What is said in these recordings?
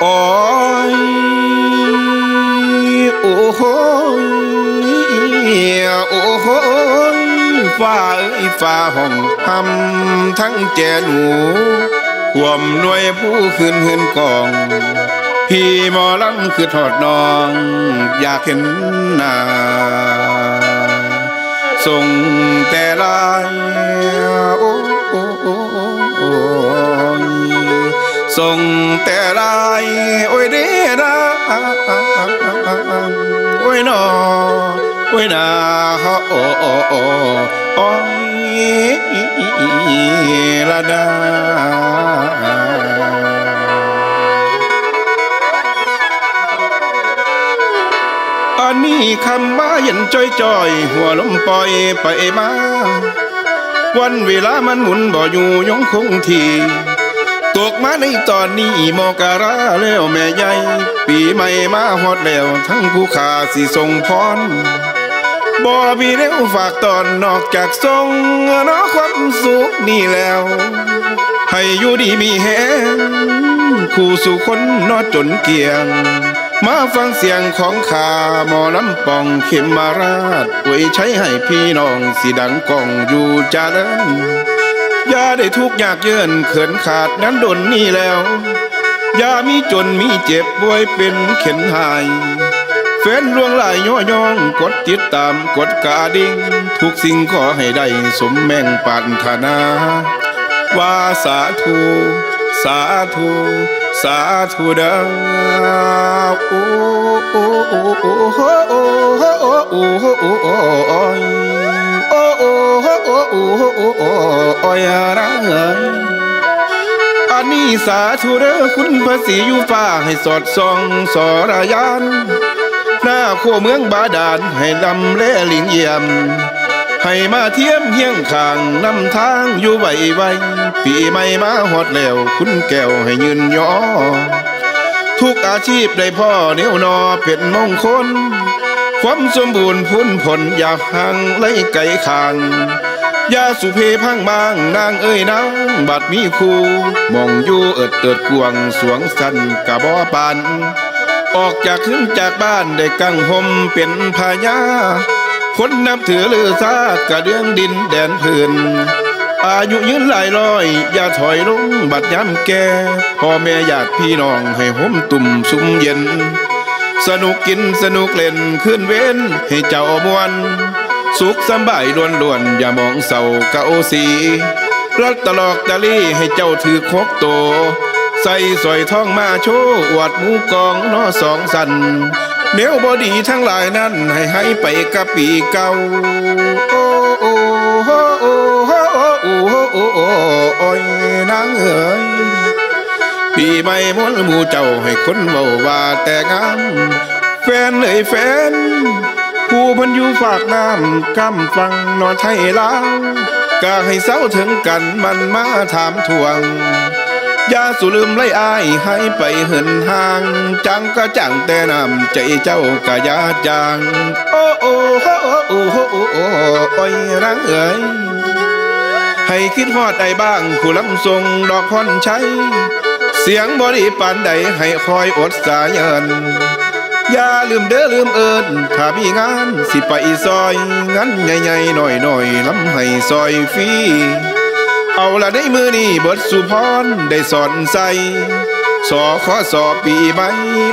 โอ้ยโอ้โหยโอ้โหยฟ้าเอ้ยฟ้าห้องทำทั้งแจหนูห่วมหน่วยผู้ขึ้นหืนกอง พี่หมอลำคือทอดนอง อยากเห็นหน้าส่งแต่ลายโอ้โอ้โอ้โอ้ย ส่งแต่ลายโอ้ยเด้นะโอ้ยนอโอ้ยนาโอ้โอ้โอ้โอ้ยละดาอันนี้คำมาเย็นจอยจอยหัวลมปล่อยไปมา วันเวลามันหมุนบ่อยู่ยงคงที่ ตกมาในตอนนี้มอกราแล้วแม่ใหญ่ปีใหม่มาฮอดแล้วทั้งผู้ขาสิส่งพรบ่มีเร็วฝากตอนนอกจากส่งนอความสุขนี่แล้ว ให้อยู่ดีมีแฮงคู่สู่คนนอจนเกียง มาฟังเสียงของขาหมอลำปองเข็มมาราชอวยใช้ให้พี่น้องสิดังกองอยู่จาเริญ อย่าได้ทุกข์ยากเยินเขินขาดนั้นดนนี่แล้ว อย่ามีจนมีเจ็บป่วยเป็นเข็นหายแฟนลวงหลายย่อยองกดติดตามกดกระดิ่งทุกสิ่งขอให้ได้สมแม่งปรารถนาว่าสาธุสาธุสาธุเดังโอ้โอ้โอ้โอ้โอ้โอ้โอ้โอ้โอ้ โอ้ยรังอันนี้สาธุเด้อคุณภาษีอยู่ฟ้าให้สอดส่องสรยาน หน้าข้คเมืองบาดาลให้ลำเล่ลิงเยี่ยม ให้มาเทียมเฮียงข้างนำทางอยู่ไวไวปีใหม่มาหอดแล้วคุณแก้วให้ยืนยอทุกอาชีพได้พ่อเนียวนอเป็นมงคล ความสมบูรณ์พ้นผลอย่าห่างไล่ไกลข้างยาสุเพพังบางนางเอ้ยนางบัดมีคู่มองอยู่เอิดเติดกวงสวงสันกะบ่ปานออกจากขึ้นจากบ้านได้กังหมเป็นพญาคนนับถือลือซากระเดืองดินแดนพื้นอายุยืนหลายร้อย อย่าถอยลงบัดย้ำแก่พ่อแม่ญาติพี่น้องให้ห่มตุ่มซุ้มเย็น สนุกกินสนุกเล่นขึ้นเว้นให้เจ้ามวน สุขสบายล้วนล้วนอย่ามองเศร้าเกาสีรัดตลอกตะลี่ให้เจ้าถือคกโต ใส่สอยทองมาโชว์อวดหมูกองนอสองสันเนวบอดีทั้งหลายนั้นให้ให้ไปกะปีเก่า ใหม่มนหมู่เจ้าให้คนเว้าว่าแต่งามแฟนเลยแฟน ผู้เพันอยู่ฝากน้ำกำฟังนอนไทยลาวก็ให้เศร้าถึงกันมันมาถามทวงอย่าสุลืมไล่อายให้ไปเหินห่าง จังก็จังแต่นำใจเจ้ากะยาจางโอ้โอ้โอ้โอ้โอ้โอ้โอ้โอ้ยรังเอ๋ยให้คิดฮอดได้บ้างผู้ลำทรงดอกพรชัย เสียงบริปานใดให้คอยอดสายันอย่าลืมเด้อลืมเอินถ้ามีงานสิไปซอยงานใหญ่ๆหน่อยๆลำให้ซอยฟรีเอาละได้มือนี่เบิดสุพรได้สอนใส่สอขอสอบปีใหม่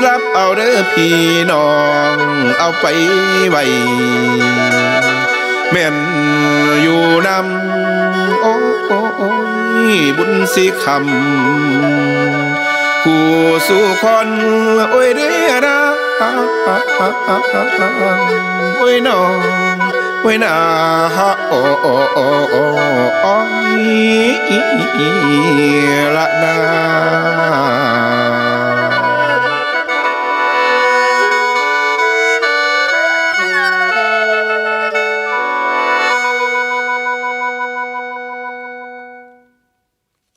รับเอาเด้อพี่น้อง เอาไปไว้ แม่นอยู่นำโอ้โอ้โอ้บุญสิคำผู้สู่คนโอ้ยเด้อนะโอ้ยน้องโอ้ยนาฮะโอ้โอ้โอ้โอ้โอ้ยละนา